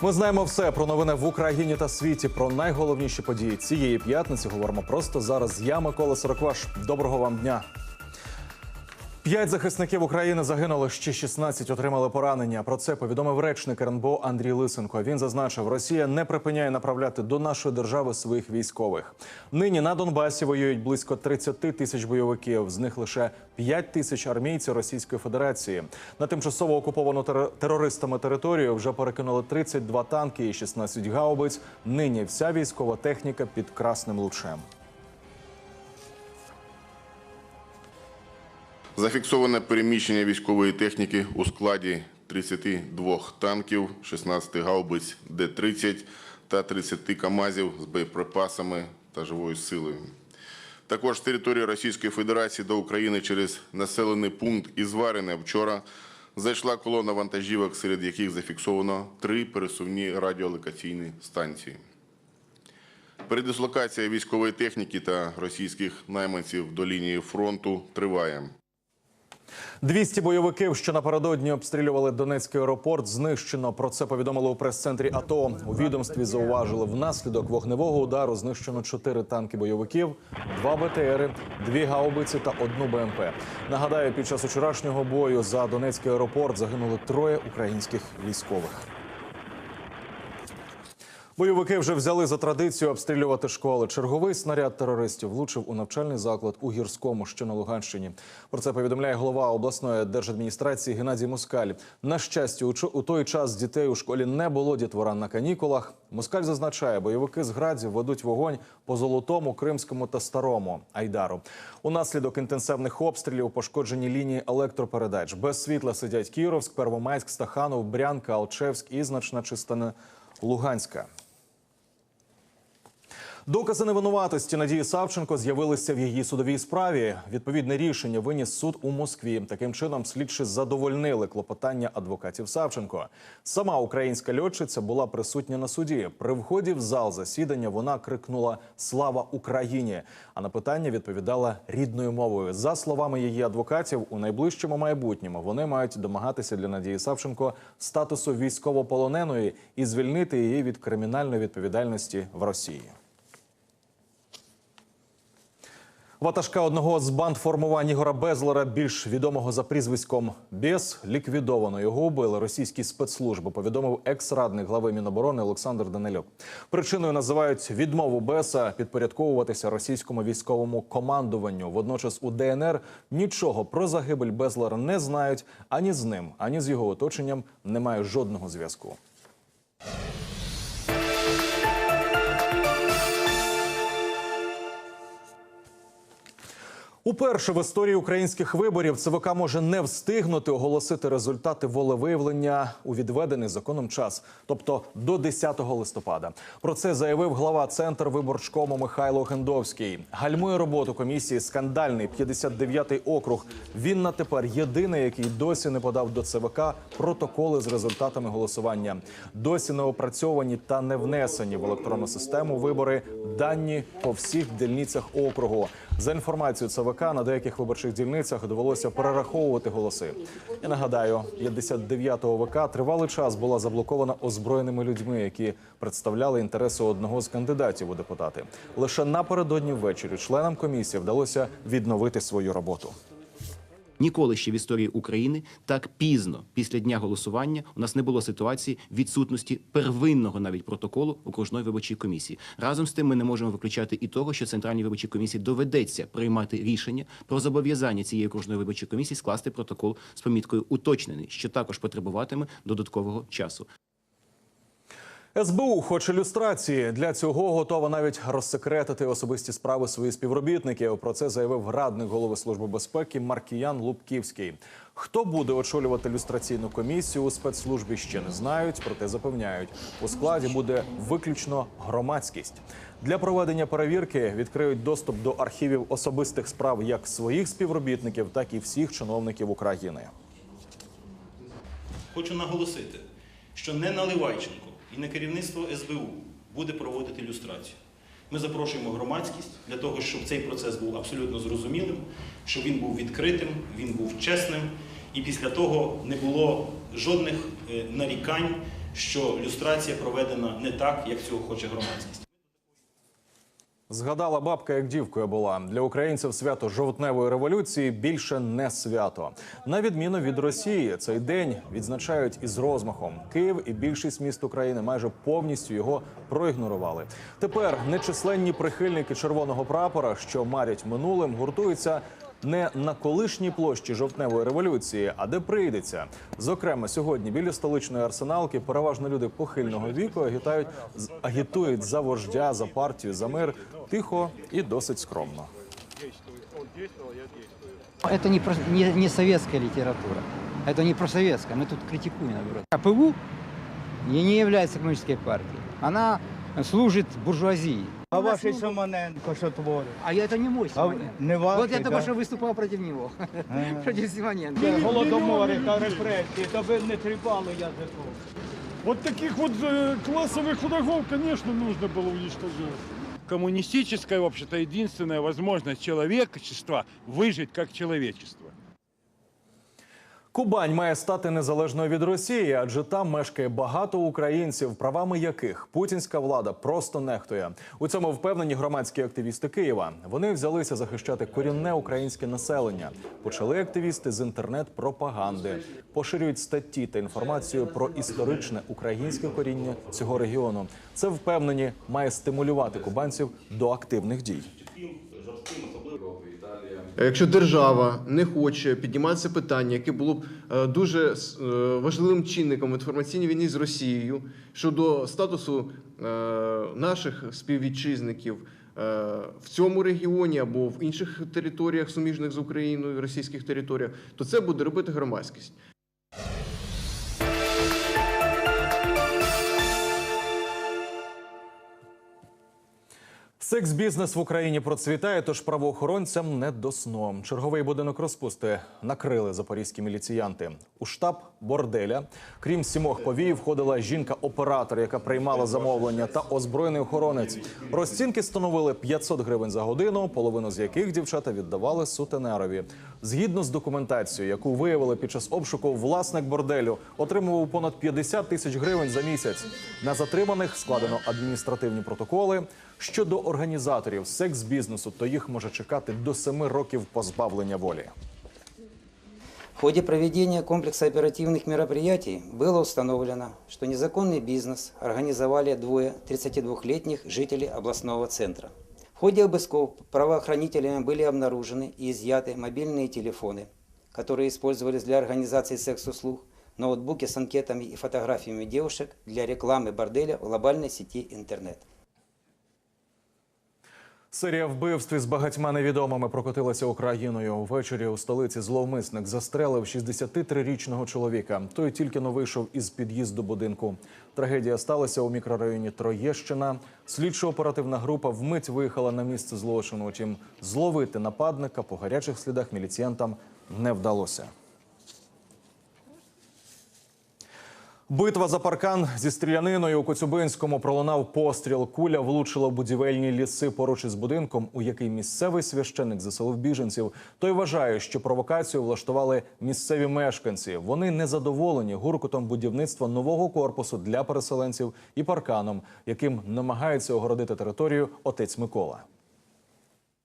Ми знаємо все про новини в Україні та світі. Про найголовніші події цієї п'ятниці говоримо просто зараз. Я Микола Сорокваш. Доброго вам дня. П'ять захисників України загинули, ще 16 отримали поранення. Про це повідомив речник РНБО Андрій Лисенко. Він зазначив, Росія не припиняє направляти до нашої держави своїх військових. Нині на Донбасі воюють близько 30 тисяч бойовиків. З них лише 5 тисяч армійців Російської Федерації. На тимчасово окуповану тер- терористами територію вже перекинули 32 танки і 16 гаубиць. Нині вся військова техніка під красним лучем. Зафіксоване переміщення військової техніки у складі 32 танків, 16 гаубиць Д-30 та 30 КАМАЗів з боєприпасами та живою силою. Також з території Російської Федерації до України через населений пункт Ізварине вчора зайшла колона вантажівок, серед яких зафіксовано три пересувні радіолокаційні станції. Передислокація військової техніки та російських найманців до лінії фронту триває. 200 бойовиків, що напередодні обстрілювали Донецький аеропорт, знищено. Про це повідомили у прес-центрі АТО. У відомстві зауважили, внаслідок вогневого удару знищено 4 танки бойовиків, 2 БТРи, 2 гаубиці та одну БМП. Нагадаю, під час вчорашнього бою за Донецький аеропорт загинули троє українських військових. Бойовики вже взяли за традицію обстрілювати школи. Черговий снаряд терористів влучив у навчальний заклад у гірському, що на Луганщині. Про це повідомляє голова обласної держадміністрації Геннадій Москаль. На щастя, у той час дітей у школі не було дітвора на канікулах. Москаль зазначає, бойовики з градів ведуть вогонь по золотому, кримському та старому айдару. Унаслідок інтенсивних обстрілів пошкоджені лінії електропередач. Без світла сидять Кіровськ, Первомайськ, Стаханов, Брянка, Алчевськ і значна частина Луганська. Докази невинуватості Надії Савченко з'явилися в її судовій справі. Відповідне рішення виніс суд у Москві. Таким чином, слідчі задовольнили клопотання адвокатів Савченко. Сама українська льотчиця була присутня на суді. При вході в зал засідання вона крикнула Слава Україні! А на питання відповідала рідною мовою. За словами її адвокатів, у найближчому майбутньому вони мають домагатися для Надії Савченко статусу військовополоненої і звільнити її від кримінальної відповідальності в Росії. Ватажка одного з банд формувань Ігора Безлера, більш відомого за прізвиськом Бєс, ліквідовано. Його убили російські спецслужби. Повідомив екс-радник глави Міноборони Олександр Данилюк. Причиною називають відмову Беса підпорядковуватися російському військовому командуванню. Водночас у ДНР нічого про загибель Безлера не знають ані з ним, ані з його оточенням немає жодного зв'язку. Уперше в історії українських виборів ЦВК може не встигнути оголосити результати волевиявлення у відведений законом час, тобто до 10 листопада. Про це заявив глава центр виборчкому Михайло Гендовський. Гальмує роботу комісії скандальний 59-й округ. Він на тепер єдиний, який досі не подав до ЦВК протоколи з результатами голосування. Досі не опрацьовані та не внесені в електронну систему вибори дані по всіх дільницях округу. За інформацією ЦВК, на деяких виборчих дільницях довелося перераховувати голоси. Я нагадаю, 59-го ВК тривалий час була заблокована озброєними людьми, які представляли інтереси одного з кандидатів у депутати. Лише напередодні ввечері членам комісії вдалося відновити свою роботу. Ніколи ще в історії України так пізно після дня голосування у нас не було ситуації відсутності первинного навіть протоколу окружної виборчої комісії. Разом з тим, ми не можемо виключати і того, що центральній виборчій комісії доведеться приймати рішення про зобов'язання цієї окружної виборчої комісії скласти протокол з поміткою уточнений, що також потребуватиме додаткового часу. СБУ хоче люстрації. Для цього готова навіть розсекретити особисті справи своїх співробітників. Про це заявив радник голови служби безпеки Маркіян Лубківський. Хто буде очолювати люстраційну комісію у спецслужбі, ще не знають, проте запевняють, у складі буде виключно громадськість. Для проведення перевірки відкриють доступ до архівів особистих справ як своїх співробітників, так і всіх чиновників України. Хочу наголосити, що не Наливайченко і не керівництво СБУ буде проводити люстрацію. Ми запрошуємо громадськість для того, щоб цей процес був абсолютно зрозумілим, щоб він був відкритим, він був чесним, і після того не було жодних е, нарікань що люстрація проведена не так, як цього хоче громадськість. Згадала бабка, як дівкою була для українців свято жовтневої революції більше не свято. На відміну від Росії, цей день відзначають із розмахом. Київ і більшість міст України майже повністю його проігнорували. Тепер нечисленні прихильники червоного прапора, що марять минулим, гуртуються Не на колишній площі жовтневої революції, а де прийдеться. Зокрема, сьогодні біля столичної арсеналки переважно люди похильного віку агітають з- агітують за вождя, за партію, за мир тихо і досить скромно. Это не, про- не, не советская литература. Это не про советское. Мы тут критикуем, наоборот. АПУ не, не является коммунистической партией. Она служит буржуазии. А ваший Симоненко що творить? А я- это не мой А Симоненко. не ваш? Вот я только что выступал против него. против Симоненко. Голодомори та репресії, то ви не тріпали язиком. Вот таких вот э, классовых врагов, конечно, нужно было уничтожать. Коммунистическая, в общем-то, единственная возможность человечества выжить как человечество. Кубань має стати незалежною від Росії, адже там мешкає багато українців, правами яких путінська влада просто нехтує. У цьому впевнені громадські активісти Києва. Вони взялися захищати корінне українське населення. Почали активісти з інтернет-пропаганди, поширюють статті та інформацію про історичне українське коріння цього регіону. Це впевнені має стимулювати кубанців до активних дій. Якщо держава не хоче піднімати це питання, яке було б е, дуже е, важливим чинником в інформаційній війні з Росією щодо статусу е, наших співвітчизників е, в цьому регіоні або в інших територіях, суміжних з Україною, російських територіях, то це буде робити громадськість. Секс-бізнес в Україні процвітає, тож правоохоронцям не до сну. Черговий будинок розпусти накрили запорізькі міліціянти. У штаб борделя, крім сімох повій, входила жінка-оператор, яка приймала замовлення, та озброєний охоронець. Розцінки становили 500 гривень за годину, половину з яких дівчата віддавали сутенерові. Згідно з документацією, яку виявили під час обшуку, власник борделю отримував понад 50 тисяч гривень за місяць. На затриманих складено адміністративні протоколи. Щодо організаторів секс-бізнесу, то їх може чекати до семи років позбавлення волі. В ходе проведения комплекса оперативных мероприятий было установлено, что незаконный бизнес организовали двое 32-летних жителей областного центра. В ходе обысков правоохранителями были обнаружены и изъяты мобильные телефоны, которые использовались для организации секс-услуг, ноутбуки с анкетами и фотографиями девушек для рекламы борделя в глобальной сети интернет. Серія вбивств із багатьма невідомими прокотилася Україною. Увечері у столиці зловмисник застрелив 63-річного чоловіка. Той тільки но вийшов із під'їзду будинку. Трагедія сталася у мікрорайоні Троєщина. Слідчо-оперативна група вмить виїхала на місце злочину. Утім, зловити нападника по гарячих слідах міліціянтам не вдалося. Битва за паркан зі стріляниною у Коцюбинському пролунав постріл. Куля влучила в будівельні ліси поруч із будинком, у який місцевий священик заселив біженців. Той вважає, що провокацію влаштували місцеві мешканці. Вони незадоволені гуркотом будівництва нового корпусу для переселенців і парканом, яким намагається огородити територію отець Микола.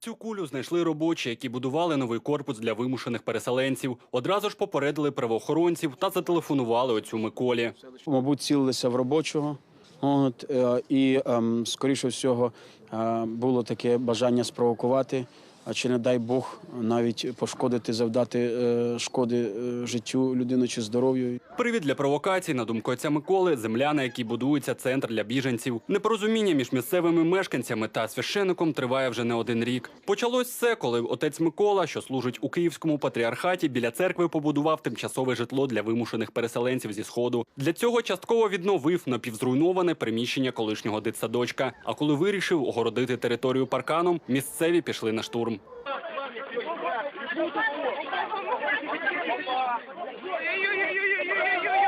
Цю кулю знайшли робочі, які будували новий корпус для вимушених переселенців. Одразу ж попередили правоохоронців та зателефонували оцю Миколі. мабуть, цілилися в робочого. От, е, і, ем, скоріше всього, е, було таке бажання спровокувати, а чи не дай Бог навіть пошкодити, завдати е, шкоди е, життю людини чи здоров'ю. Привід для провокацій, на думку отця Миколи, земля, на якій будується центр для біженців. Непорозуміння між місцевими мешканцями та священником триває вже не один рік. Почалось все, коли отець Микола, що служить у Київському патріархаті, біля церкви побудував тимчасове житло для вимушених переселенців зі сходу. Для цього частково відновив напівзруйноване приміщення колишнього дитсадочка. А коли вирішив огородити територію парканом, місцеві пішли на штурм.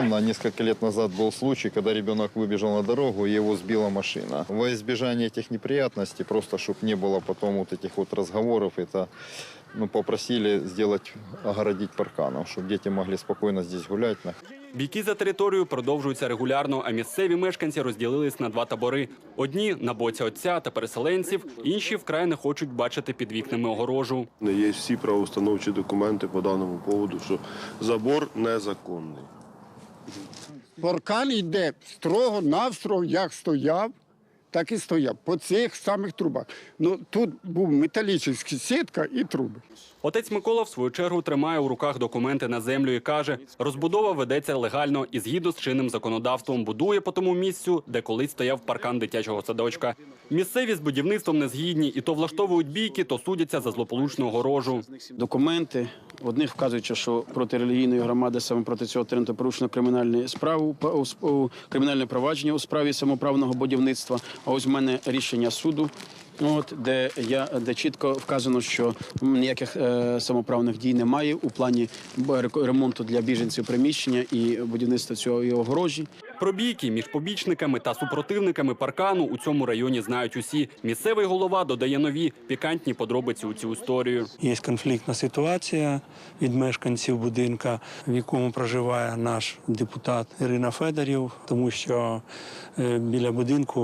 На несколько лет назад был случай, когда ребенок выбежал на дорогу, и его сбила машина. Во избежание этих неприятностей, просто чтобы не было потом вот этих вот разговоров, это ну, попросили сделать, огородить парканом, чтобы дети могли спокойно здесь гулять. Бійки за територію продовжуються регулярно, а місцеві мешканці розділились на два табори: одні на боці отця та переселенців, інші вкрай не хочуть бачити під вікнами огорожу. Є всі правоустановчі документи по даному поводу, що забор незаконний. Паркан йде строго навстрого, як стояв, так і стояв. По цих самих трубах. Ну тут був металічна сітка і труби. Отець Микола в свою чергу тримає у руках документи на землю і каже, розбудова ведеться легально і згідно з чинним законодавством будує по тому місцю, де колись стояв паркан дитячого садочка. Місцеві з будівництвом не згідні і то влаштовують бійки, то судяться за злополучну огорожу. Документи одних вказують, що проти релігійної громади саме проти цього теренту порушено кримінальну справу кримінальне провадження у справі самоправного будівництва. Ось в мене рішення суду. От де я де чітко вказано, що ніяких е, самоправних дій немає у плані ремонту для біженців приміщення і будівництва цього і огорожі. Про бійки між побічниками та супротивниками паркану у цьому районі знають усі. Місцевий голова додає нові пікантні подробиці у цю історію. Є конфліктна ситуація від мешканців будинка, в якому проживає наш депутат Ірина Федорів, тому що е, біля будинку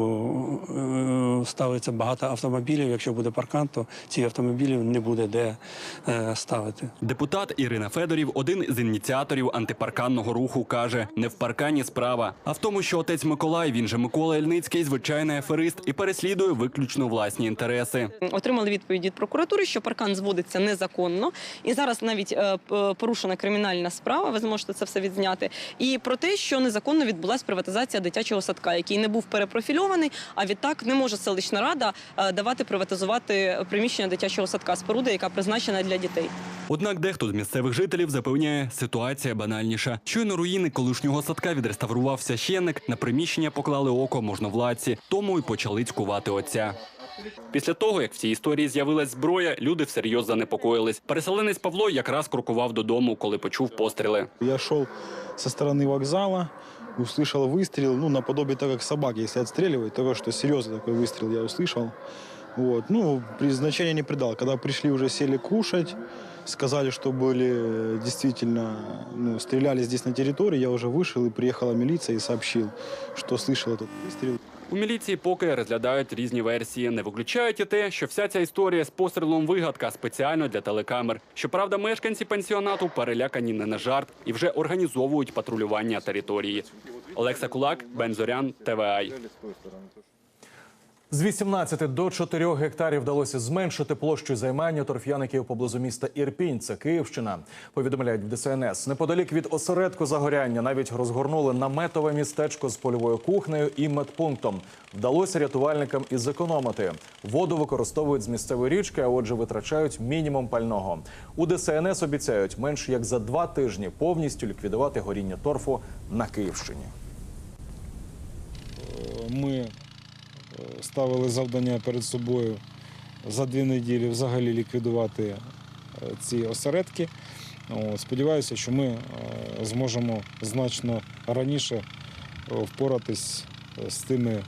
е, ставиться багато автомобілів. Якщо буде паркан, то ці автомобілів не буде де е, ставити. Депутат Ірина Федорів, один з ініціаторів антипарканного руху, каже: не в паркані справа, а в тому, що отець Миколай, він же Микола Ельницький, звичайний аферист і переслідує виключно власні інтереси. Отримали відповідь від прокуратури, що паркан зводиться незаконно, і зараз навіть е, порушена кримінальна справа. Ви зможете це все відзняти. І про те, що незаконно відбулася приватизація дитячого садка, який не був перепрофільований, а відтак не може селищна рада е, давати приватизувати приміщення дитячого садка споруди, яка призначена для дітей. Однак дехто з місцевих жителів запевняє, ситуація банальніша. Щойно руїни колишнього садка відреставрував священник, на приміщення поклали око можновладці, тому й почали цькувати отця. Після того, як в цій історії з'явилась зброя, люди всерйоз занепокоїлись. Переселенець Павло якраз крокував додому, коли почув постріли. Я шел со стороны вокзала, услышал выстрел, ну, наподобие того, как собаки, если отстреливают, того, что серьезный такой выстрел я услышал. Вот. Ну, при значения не придал. Когда пришли, уже сели кушать, сказали, что были э, действительно, ну, стреляли здесь на территории, я уже вышел, и приехала милиция и сообщил, что слышал этот выстрел. У міліції поки розглядають різні версії. Не виключають і те, що вся ця історія з пострілом вигадка спеціально для телекамер. Щоправда, мешканці пансіонату перелякані не на жарт і вже організовують патрулювання території. Олекса Кулак, Бен Зорян, ТВАЙ. З 18 до 4 гектарів вдалося зменшити площу займання торф'яників поблизу міста Ірпінь. Це Київщина. Повідомляють в ДСНС. Неподалік від осередку загоряння навіть розгорнули наметове містечко з польовою кухнею і медпунктом. Вдалося рятувальникам і зекономити. Воду використовують з місцевої річки, а отже, витрачають мінімум пального. У ДСНС обіцяють менш як за два тижні повністю ліквідувати горіння торфу на Київщині. Ми ставили завдання перед собою за дві неділі взагалі ліквідувати е, ці осередки. Сподіваюся, що ми е, зможемо значно раніше е, впоратись з тими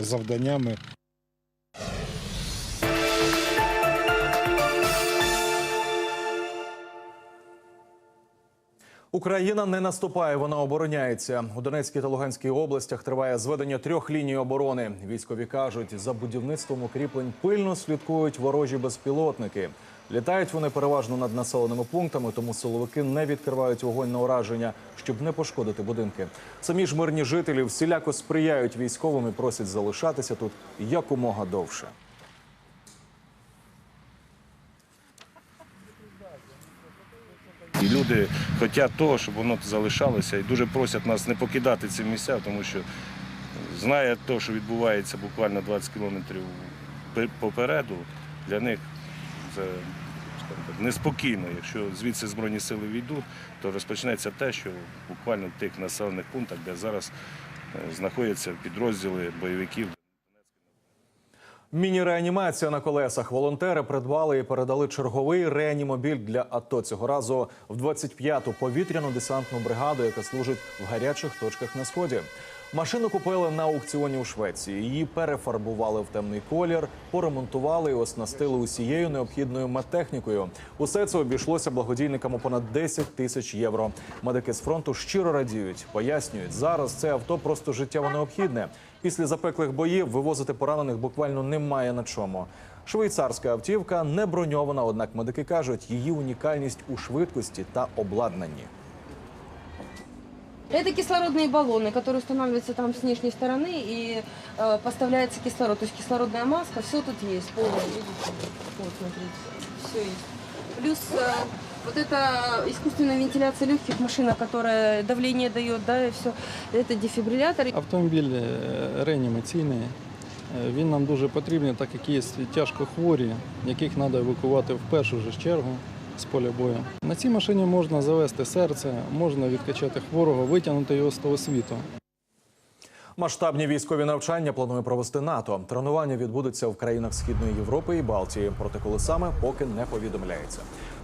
завданнями. Україна не наступає, вона обороняється. У Донецькій та Луганській областях триває зведення трьох ліній оборони. Військові кажуть, за будівництвом укріплень пильно слідкують ворожі безпілотники. Літають вони переважно над населеними пунктами, тому силовики не відкривають вогонь на ураження, щоб не пошкодити будинки. Самі ж мирні жителі всіляко сприяють військовим і просять залишатися тут якомога довше. Люди хочуть того, щоб воно залишалося, і дуже просять нас не покидати ці місця, тому що знає те, що відбувається буквально 20 кілометрів попереду, для них це так, неспокійно. Якщо звідси Збройні сили війдуть, то розпочнеться те, що буквально в тих населених пунктах, де зараз е, знаходяться підрозділи бойовиків. Міні-реанімація на колесах. Волонтери придбали і передали черговий реанімобіль для АТО. Цього разу в 25-ту повітряну десантну бригаду, яка служить в гарячих точках на сході. Машину купили на аукціоні у Швеції. Її перефарбували в темний колір, поремонтували і оснастили усією необхідною медтехнікою. Усе це обійшлося благодійникам у понад 10 тисяч євро. Медики з фронту щиро радіють, пояснюють, зараз це авто просто життєво необхідне. Після запеклих боїв вивозити поранених буквально немає на чому. Швейцарська автівка не броньована, однак медики кажуть, її унікальність у швидкості та обладнанні. Это кислородные баллоны, которые устанавливаются там с внешней стороны и э, поставляется кислород. То есть кислородная маска, все тут есть, полное, видите? Вот, смотрите, все есть. Плюс э, вот это искусственная вентиляция легких, машина, которая давление дает, да, и все. Это дефибриллятор. Автомобіль е, реанімаційний. Е, Він нам дуже потрібний, так як є тяжко хворі, яких треба евакувати в першу ж чергу з поля бою. На цій машині можна завести серце, можна відкачати хворого, витягнути його з того світу. Масштабні військові навчання планує провести НАТО. Тренування відбудуться в країнах Східної Європи і Балтії. Проте коли саме поки не повідомляється.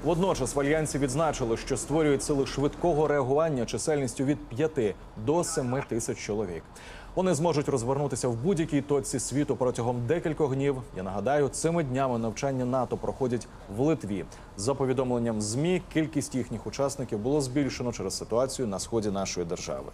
Водночас в альянсі відзначили, що створюють сили швидкого реагування чисельністю від 5 до 7 тисяч чоловік. Вони зможуть розвернутися в будь-якій точці світу протягом декількох днів. Я нагадаю, цими днями навчання НАТО проходять в Литві. За повідомленням змі, кількість їхніх учасників було збільшено через ситуацію на сході нашої держави.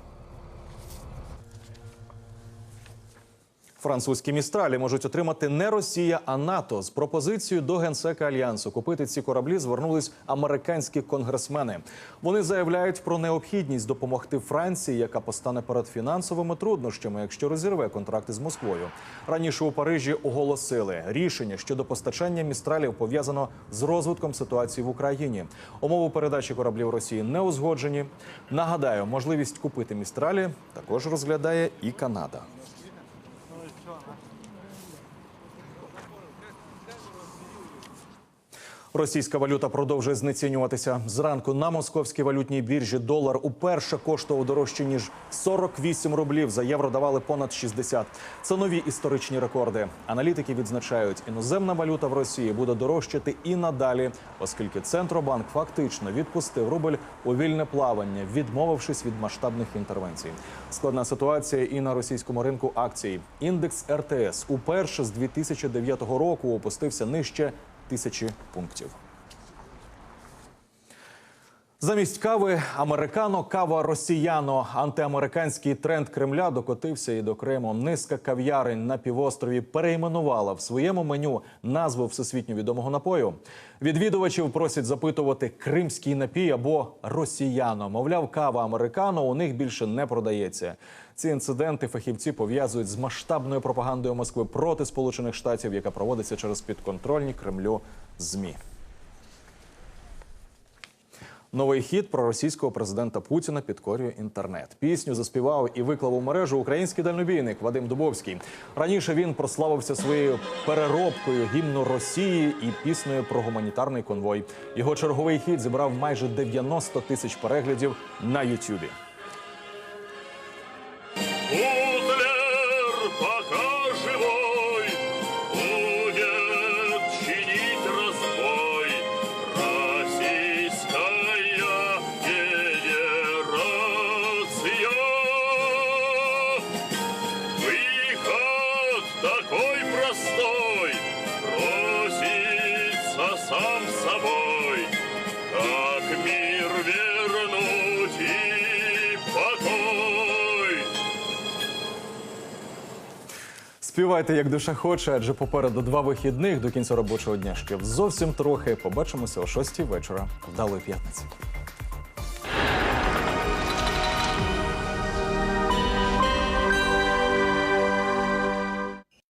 Французькі містралі можуть отримати не Росія, а НАТО. З пропозицією до генсека альянсу купити ці кораблі звернулись американські конгресмени. Вони заявляють про необхідність допомогти Франції, яка постане перед фінансовими труднощами, якщо розірве контракти з Москвою. Раніше у Парижі оголосили рішення щодо постачання містралів пов'язано з розвитком ситуації в Україні. Умови передачі кораблів Росії не узгоджені. Нагадаю, можливість купити містралі також розглядає і Канада. Російська валюта продовжує знецінюватися. Зранку на московській валютній біржі долар уперше коштував дорожче ніж 48 рублів. За євро давали понад 60. Це нові історичні рекорди. Аналітики відзначають, іноземна валюта в Росії буде дорожчати і надалі, оскільки центробанк фактично відпустив рубль у вільне плавання, відмовившись від масштабних інтервенцій. Складна ситуація і на російському ринку акцій. Індекс РТС уперше з 2009 року опустився нижче тисячі пунктів. Замість кави американо, кава росіяно. Антиамериканський тренд Кремля докотився і до Криму. Низка кав'ярень на півострові перейменувала в своєму меню назву всесвітньо відомого напою. Відвідувачів просять запитувати кримський напій або росіяно. Мовляв, кава американо у них більше не продається. Ці інциденти фахівці пов'язують з масштабною пропагандою Москви проти Сполучених Штатів, яка проводиться через підконтрольні Кремлю змі. Новий хіт про російського президента Путіна підкорює інтернет. Пісню заспівав і виклав у мережу український дальнобійник Вадим Дубовський. Раніше він прославився своєю переробкою гімну Росії і піснею про гуманітарний конвой. Його черговий хіт зібрав майже 90 тисяч переглядів на Ютюбі. Співайте, як душа хоче, адже попереду два вихідних до кінця робочого дня. Ще зовсім трохи. Побачимося о 6 вечора. Вдалої п'ятниці.